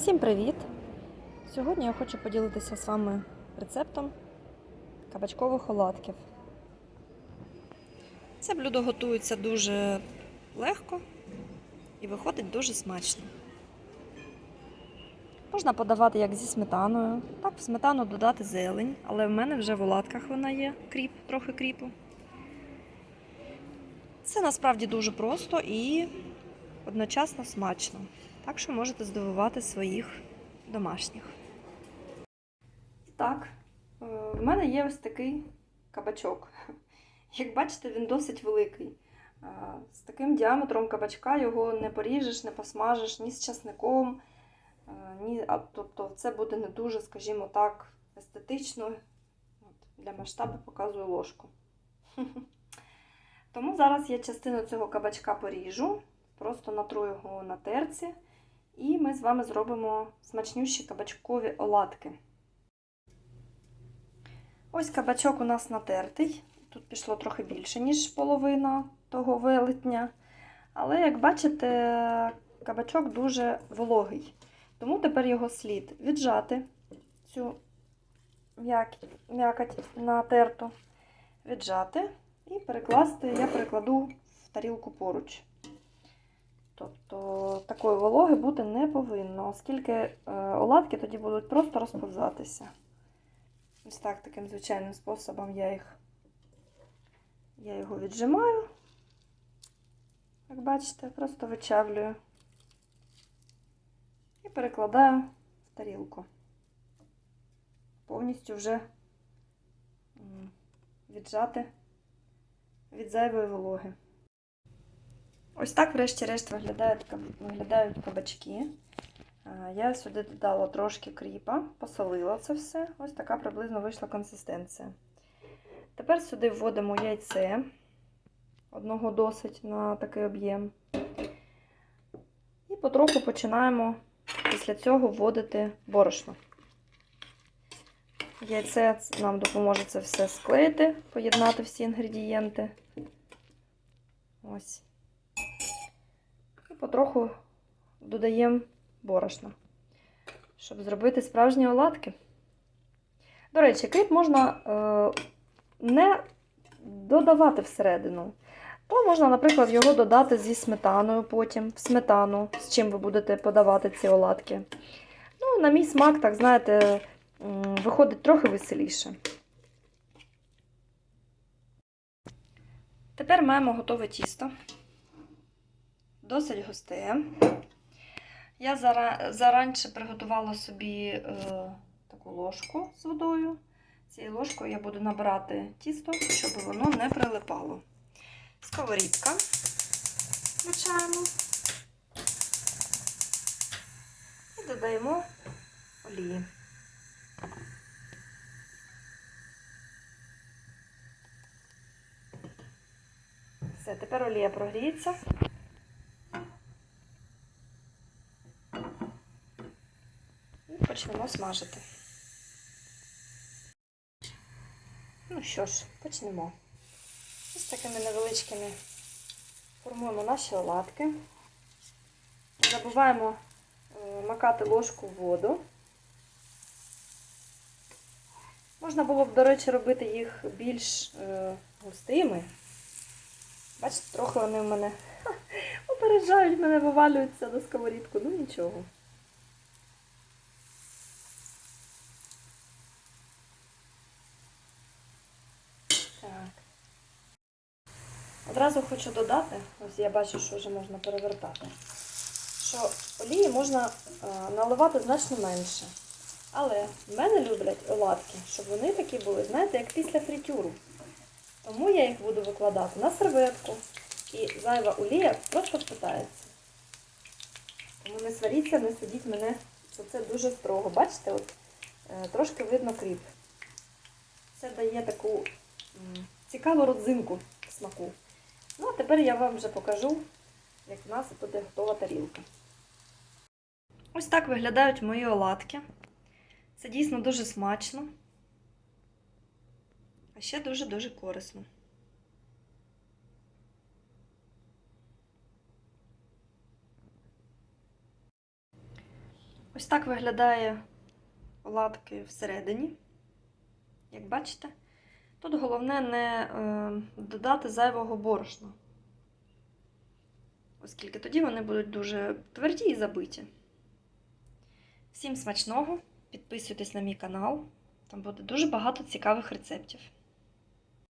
Всім привіт! Сьогодні я хочу поділитися з вами рецептом кабачкових оладків. Це блюдо готується дуже легко і виходить дуже смачно. Можна подавати як зі сметаною, так в сметану додати зелень, але в мене вже в оладках вона є, кріп, трохи кріпу. Це насправді дуже просто і одночасно смачно. Так що можете здивувати своїх домашніх. І так, е, в мене є ось такий кабачок. Як бачите, він досить великий. Е, З таким діаметром кабачка його не поріжеш, не посмажеш ні з часником. е, Ні, а, тобто це буде не дуже, скажімо так, естетично. От, Для масштабу показую ложку. Тому зараз я частину цього кабачка поріжу, просто натру його на терці. І ми з вами зробимо смачнющі кабачкові оладки. Ось кабачок у нас натертий. Тут пішло трохи більше, ніж половина того велетня. Але, як бачите, кабачок дуже вологий. Тому тепер його слід віджати, цю м'якоть натерту, віджати і перекласти, я перекладу в тарілку поруч. Тобто такої вологи бути не повинно, оскільки е, оладки тоді будуть просто розповзатися. Ось так, таким звичайним способом я їх я його віджимаю. Як бачите, просто вичавлюю і перекладаю в тарілку. Повністю вже віджати від зайвої вологи. Ось так, врешті-решт, виглядають, виглядають кабачки. Я сюди додала трошки кріпа, посолила це все. Ось така приблизно вийшла консистенція. Тепер сюди вводимо яйце, одного досить на такий об'єм. І потроху починаємо після цього вводити борошно. Яйце нам допоможе це все склеїти, поєднати всі інгредієнти. Ось потроху додаємо борошна, щоб зробити справжні оладки. До речі, кріп можна е, не додавати всередину. То можна, наприклад, його додати зі сметаною потім, в сметану, з чим ви будете подавати ці оладки. Ну, на мій смак, так знаєте, виходить трохи веселіше. Тепер маємо готове тісто досить густе. Я заранше приготувала собі е, таку ложку з водою. Цією ложкою я буду набирати тісто, щоб воно не прилипало. Сковорідка включаємо і додаємо олії. Все, тепер олія прогріється. Почнемо смажити. Ну що ж, почнемо. Ось такими невеличкими формуємо наші оладки. Забуваємо е, макати ложку в воду. Можна було б, до речі, робити їх більш е, густими. Бачите, трохи вони в мене опереджають, мене вивалюються до сковорідку, ну нічого. Одразу хочу додати, ось я бачу, що вже можна перевертати, що олії можна е, наливати значно менше. Але в мене люблять оладки, щоб вони такі були, знаєте, як після фритюру. Тому я їх буду викладати на серветку. І зайва олія просто впитається. Тому не сваріться, не судіть мене, що це дуже строго. Бачите, от е, трошки видно кріп. Це дає таку цікаву родзинку смаку. Ну, а тепер я вам вже покажу, як в нас буде готова тарілка. Ось так виглядають мої оладки. Це дійсно дуже смачно, а ще дуже-дуже корисно. Ось так виглядає оладки всередині. Як бачите, тут головне не е, додати зайвого борошна, оскільки тоді вони будуть дуже тверді і забиті. Всім смачного! Підписуйтесь на мій канал, там буде дуже багато цікавих рецептів.